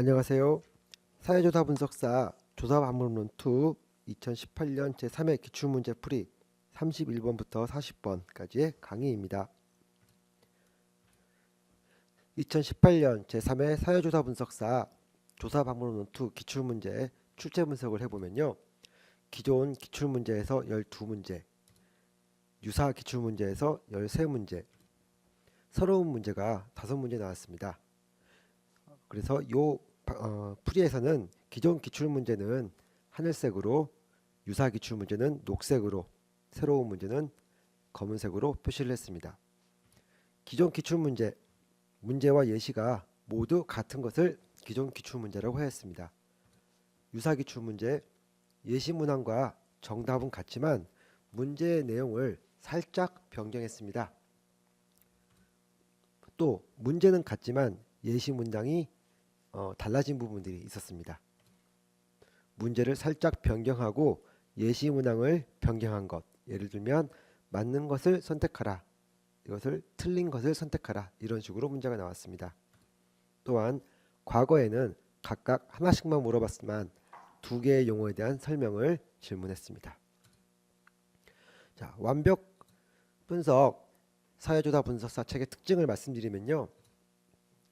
안녕하세요. 사회조사 분석사 조사 반문론 2 2018년 제3회 기출문제 풀이 31번부터 40번까지의 강의입니다. 2018년 제3회 사회조사 분석사 조사 반문론 2 기출문제 출제 분석을 해보면요. 기존 기출문제에서 12문제, 유사 기출문제에서 13문제, 서러운 문제가 5문제 나왔습니다. 그래서 요 어, 풀이에서는 기존 기출 문제는 하늘색으로 유사 기출 문제는 녹색으로 새로운 문제는 검은색으로 표시를 했습니다. 기존 기출 문제 문제와 예시가 모두 같은 것을 기존 기출 문제라고 하였습니다. 유사 기출 문제 예시 문항과 정답은 같지만 문제의 내용을 살짝 변경했습니다. 또 문제는 같지만 예시 문장이 어, 달라진 부분들이 있었습니다. 문제를 살짝 변경하고 예시 문항을 변경한 것. 예를 들면 맞는 것을 선택하라. 이것을 틀린 것을 선택하라. 이런 식으로 문제가 나왔습니다. 또한 과거에는 각각 하나씩만 물어봤지만 두 개의 용어에 대한 설명을 질문했습니다. 자, 완벽 분석 사회조사 분석사 책의 특징을 말씀드리면요.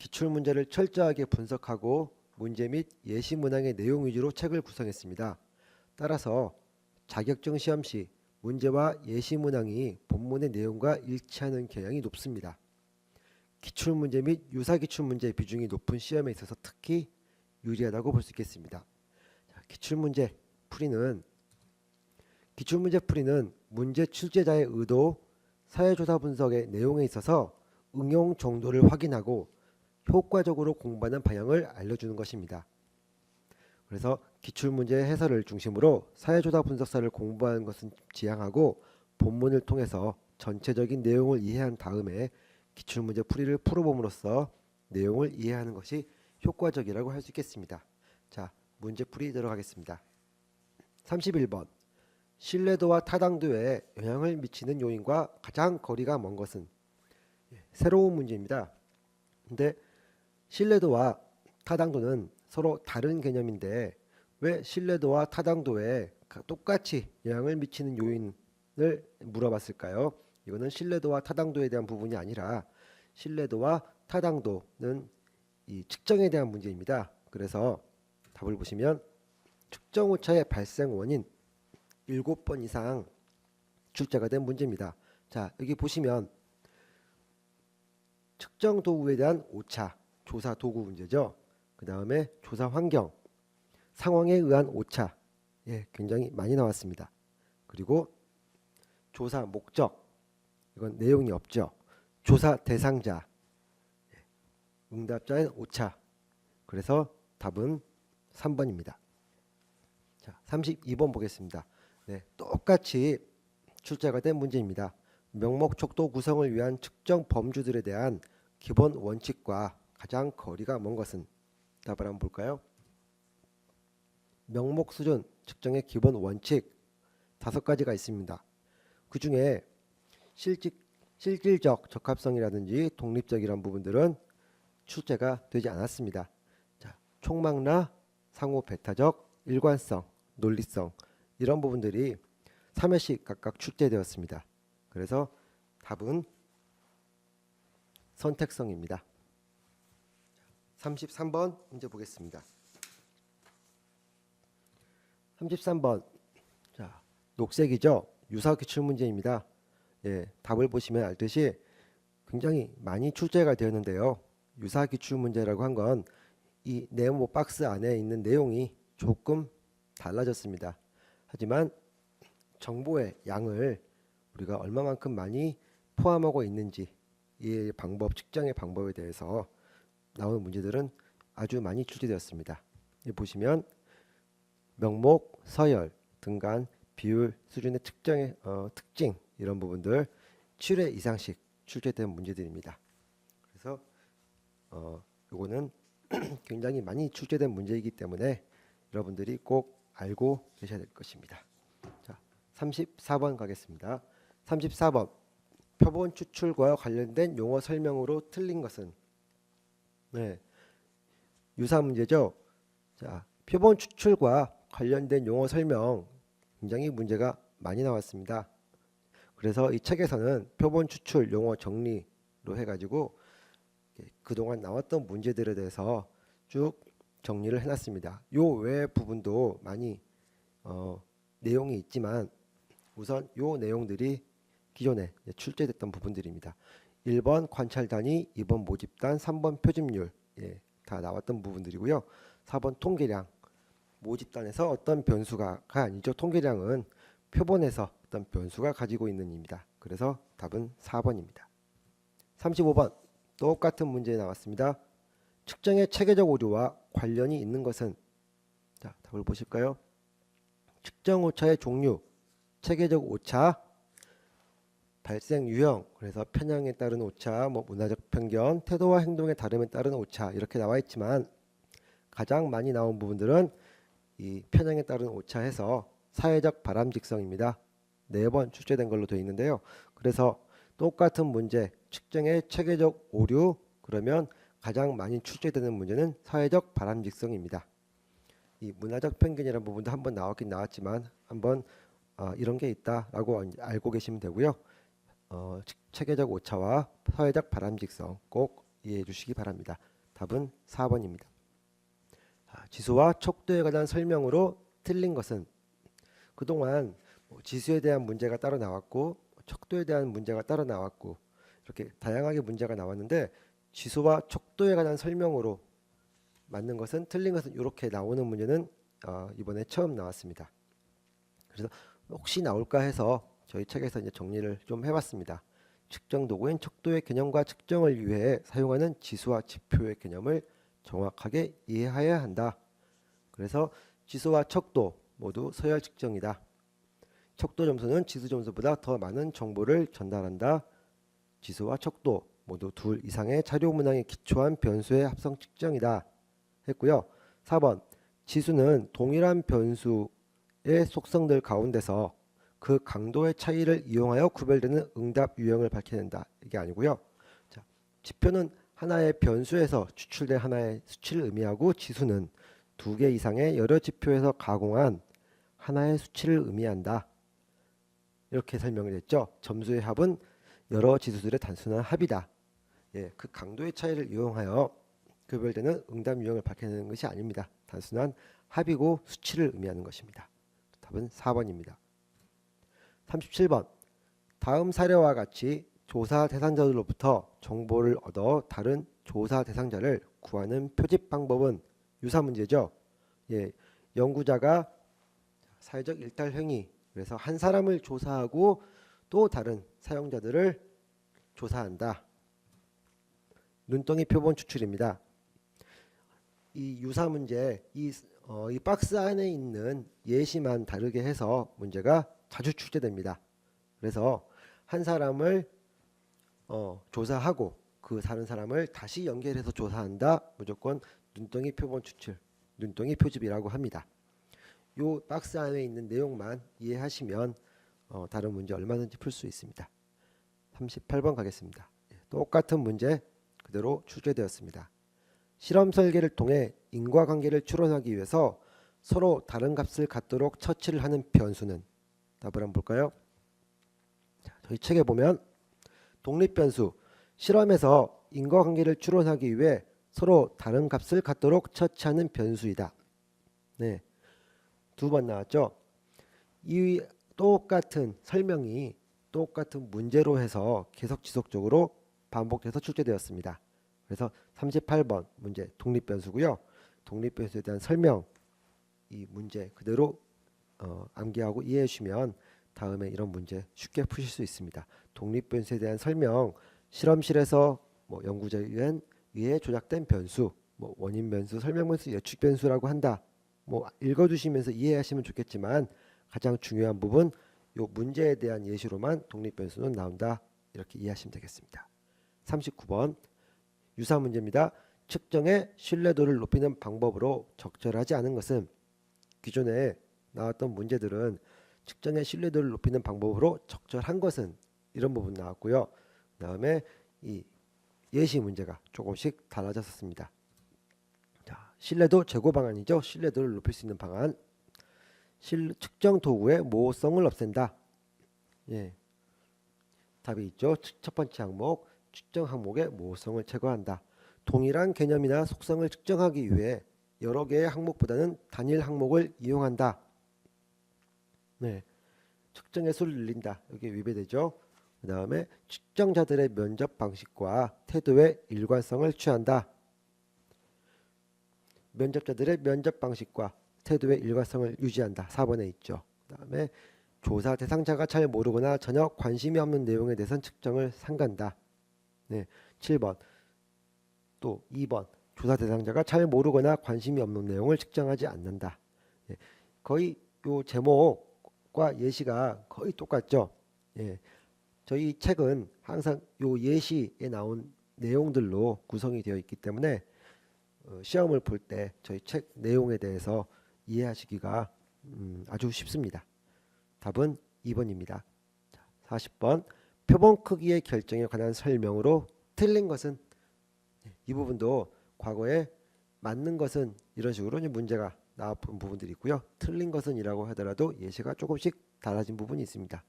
기출 문제를 철저하게 분석하고 문제 및 예시 문항의 내용 위주로 책을 구성했습니다. 따라서 자격증 시험 시 문제와 예시 문항이 본문의 내용과 일치하는 경향이 높습니다. 기출 문제 및 유사 기출 문제의 비중이 높은 시험에 있어서 특히 유리하다고 볼 수 있겠습니다. 자, 기출 문제 풀이는 기출 문제 풀이는 문제 출제자의 의도, 사회조사 분석의 내용에 있어서 응용 정도를 확인하고 효과적으로 공부하는 방향을 알려주는 것입니다. 그래서 기출문제 해설을 중심으로 사회조사 분석사를 공부하는 것은 지향하고 본문을 통해서 전체적인 내용을 이해한 다음에 기출문제 풀이를 풀어봄으로써 내용을 이해하는 것이 효과적이라고 할 수 있겠습니다. 자, 문제 풀이 들어가겠습니다. 31번 신뢰도와 타당도에 영향을 미치는 요인과 가장 거리가 먼 것은 예, 새로운 문제입니다. 근데 신뢰도와 타당도는 서로 다른 개념인데 왜 신뢰도와 타당도에 똑같이 영향을 미치는 요인을 물어봤을까요? 이거는 신뢰도와 타당도에 대한 부분이 아니라 신뢰도와 타당도는 이 측정에 대한 문제입니다. 그래서 답을 보시면 측정 오차의 발생 원인 7번 이상 출제가 된 문제입니다. 자, 여기 보시면 측정 도구에 대한 오차, 조사 도구 문제죠. 그 다음에 조사 환경, 상황에 의한 오차, 예, 굉장히 많이 나왔습니다. 그리고 조사 목적, 이건 내용이 없죠. 조사 대상자, 예, 응답자의 오차. 그래서 답은 3번입니다. 자, 32번 보겠습니다. 네, 똑같이 출제가 된 문제입니다. 명목 척도 구성을 위한 측정 범주들에 대한 기본 원칙과 가장 거리가 먼 것은 답을 한번 볼까요? 명목 수준 측정의 기본 원칙 다섯 가지가 있습니다. 그 중에 실질, 실질적 적합성이라든지 독립적이란 부분들은 출제가 되지 않았습니다. 자, 총망라, 상호 배타적, 일관성, 논리성 이런 부분들이 3회씩 각각 출제되었습니다. 그래서 답은 선택성입니다. 33번 문제 보겠습니다. 33번 자 녹색이죠. 유사 기출 문제입니다. 예, 답을 보시면 알듯이 굉장히 많이 출제가 되었는데요. 유사 기출 문제라고 한 건 이 네모 박스 안에 있는 내용이 조금 달라졌습니다. 하지만 정보의 양을 우리가 얼마만큼 많이 포함하고 있는지 이 방법 측정의 방법에 대해서 나오는 문제들은 아주 많이 출제되었습니다. 보시면 명목, 서열, 등간, 비율, 수준의 특정의 어, 특징 이런 부분들 7회 이상씩 출제된 문제들입니다. 그래서 어, 이거는 굉장히 많이 출제된 문제이기 때문에 여러분들이 꼭 알고 계셔야 될 것입니다. 자, 34번 가겠습니다. 34번 표본 추출과 관련된 용어 설명으로 틀린 것은 네. 유사 문제죠. 자, 표본 추출과 관련된 용어 설명 굉장히 문제가 많이 나왔습니다. 그래서 이 책에서는 표본 추출 용어 정리로 해가지고 그동안 나왔던 문제들에 대해서 쭉 정리를 해놨습니다. 요 외 부분도 많이 어, 내용이 있지만 우선 요 내용들이 기존에 출제됐던 부분들입니다. 1번 관찰 단위, 2번 모집단, 3번 표집률 예, 다 나왔던 부분들이고요. 4번 통계량 모집단에서 어떤 변수가 가 아니죠. 통계량은 표본에서 어떤 변수가 가지고 있는 입니다. 그래서 답은 4번입니다. 35번 똑같은 문제 나왔습니다. 측정의 체계적 오류와 관련이 있는 것은 자 답을 보실까요? 측정 오차의 종류, 체계적 오차, 발생 유형, 그래서 편향에 따른 오차, 뭐 문화적 편견, 태도와 행동의 다름에 따른 오차 이렇게 나와 있지만 가장 많이 나온 부분들은 이 편향에 따른 오차해서 사회적 바람직성입니다. 네 번 출제된 걸로 되어 있는데요. 그래서 똑같은 문제, 측정의 체계적 오류 그러면 가장 많이 출제되는 문제는 사회적 바람직성입니다. 이 문화적 편견이라는 부분도 한번 나왔긴 나왔지만 한번 어, 이런 게 있다라고 알고 계시면 되고요. 어, 체- 체계적 오차와 사회적 바람직성 꼭 이해해 주시기 바랍니다. 답은 4번입니다. 아, 지수와 척도에 관한 설명으로 틀린 것은 그동안 뭐 지수에 대한 문제가 따로 나왔고 척도에 대한 문제가 따로 나왔고 이렇게 다양하게 문제가 나왔는데 지수와 척도에 관한 설명으로 맞는 것은 틀린 것은 이렇게 나오는 문제는 어, 이번에 처음 나왔습니다. 그래서 혹시 나올까 해서 저희 책에서 이제 정리를 좀 해봤습니다. 측정 도구인 척도의 개념과 측정을 위해 사용하는 지수와 지표의 개념을 정확하게 이해해야 한다. 그래서 지수와 척도 모두 서열 측정이다. 척도 점수는 지수 점수보다 더 많은 정보를 전달한다. 지수와 척도 모두 둘 이상의 자료 문항에 기초한 변수의 합성 측정이다. 했고요. 4번 지수는 동일한 변수의 속성들 가운데서 그 강도의 차이를 이용하여 구별되는 응답 유형을 밝혀낸다. 이게 아니고요. 자, 지표는 하나의 변수에서 추출된 하나의 수치를 의미하고 지수는 두 개 이상의 여러 지표에서 가공한 하나의 수치를 의미한다. 이렇게 설명을 했죠. 점수의 합은 여러 지수들의 단순한 합이다. 예, 그 강도의 차이를 이용하여 구별되는 응답 유형을 밝혀내는 것이 아닙니다. 단순한 합이고 수치를 의미하는 것입니다. 답은 4번입니다. 37번 다음 사례와 같이 조사 대상자들로부터 정보를 얻어 다른 조사 대상자를 구하는 표집 방법은 유사 문제죠. 예, 연구자가 사회적 일탈 행위 그래서 한 사람을 조사하고 또 다른 사용자들을 조사한다. 눈덩이 표본 추출입니다. 이 유사 문제 이, 어, 이 박스 안에 있는 예시만 다르게 해서 문제가 자주 출제됩니다. 그래서 한 사람을 어, 조사하고 그 다른 사람을 다시 연결해서 조사한다. 무조건 눈덩이 표본 추출, 눈덩이 표집이라고 합니다. 요 박스 안에 있는 내용만 이해하시면 어, 다른 문제 얼마든지 풀 수 있습니다. 38번 가겠습니다. 예, 똑같은 문제 그대로 출제되었습니다. 실험 설계를 통해 인과관계를 추론하기 위해서 서로 다른 값을 갖도록 처치를 하는 변수는 답을 한번 볼까요? 자, 저희 책에 보면 독립 변수 실험에서 인과관계를 추론하기 위해 서로 다른 값을 갖도록 처치하는 변수이다. 네. 두 번 나왔죠. 이 똑같은 설명이 똑같은 문제로 해서 계속 지속적으로 반복돼서 출제되었습니다. 그래서 38번 문제 독립 변수고요. 독립 변수에 대한 설명 이 문제 그대로 어, 암기하고 이해해 주시면 다음에 이런 문제 쉽게 푸실 수 있습니다. 독립 변수에 대한 설명 실험실에서 뭐 연구자에 의해 조작된 변수 뭐 원인 변수, 설명 변수, 예측 변수라고 한다. 뭐 읽어두시면서 이해하시면 좋겠지만 가장 중요한 부분 요 문제에 대한 예시로만 독립 변수는 나온다. 이렇게 이해하시면 되겠습니다. 39번 유사 문제입니다. 측정의 신뢰도를 높이는 방법으로 적절하지 않은 것은 기존에 나왔던 문제들은 측정의 신뢰도를 높이는 방법으로 적절한 것은 이런 부분 나왔고요. 그다음에 이 예시 문제가 조금씩 달라졌습니다. 자, 신뢰도 제고 방안이죠. 신뢰도를 높일 수 있는 방안. 실, 측정 도구의 모호성을 없앤다. 예. 답이 있죠. 측- 첫 번째 항목 측정 항목의 모호성을 제거한다. 동일한 개념이나 속성을 측정하기 위해 여러 개의 항목보다는 단일 항목을 이용한다. 네. 측정의 수를 늘린다. 여기 위배되죠. 그 다음에 측정자들의 면접 방식과 태도의 일관성을 취한다. 면접자들의 면접 방식과 태도의 일관성을 유지한다. 4번에 있죠. 그 다음에 조사 대상자가 잘 모르거나 전혀 관심이 없는 내용에 대해선 측정을 삼간다. 네, 7번 또 2번 조사 대상자가 잘 모르거나 관심이 없는 내용을 측정하지 않는다. 예, 거의 요 제목 과 예시가 거의 똑같죠. 예, 저희 책은 항상 요 예시에 나온 내용들로 구성이 되어 있기 때문에 어, 시험을 볼 때 저희 책 내용에 대해서 이해하시기가 음, 아주 쉽습니다. 답은 2번입니다. 40번 표본 크기의 결정에 관한 설명으로 틀린 것은 네, 이 부분도 과거에 맞는 것은 이런 식으로 문제가 나온 부분들이 있고요. 틀린 것은이라고 하더라도 예시가 조금씩 달라진 부분이 있습니다.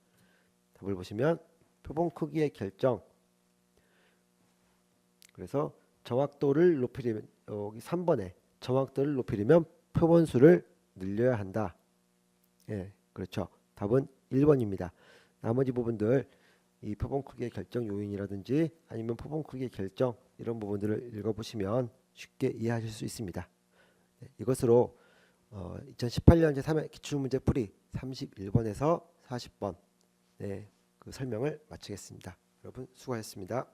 답을 보시면 표본 크기의 결정 그래서 정확도를 높이려면 여기 3번에 정확도를 높이려면 표본 수를 늘려야 한다. 예, 그렇죠. 답은 1번입니다. 나머지 부분들 이 표본 크기의 결정 요인이라든지 아니면 표본 크기의 결정 이런 부분들을 읽어보시면 쉽게 이해하실 수 있습니다. 네, 이것으로 어, 2018년 제3회 기출문제 풀이 31번에서 40번 네, 그 설명을 마치겠습니다. 여러분 수고하셨습니다.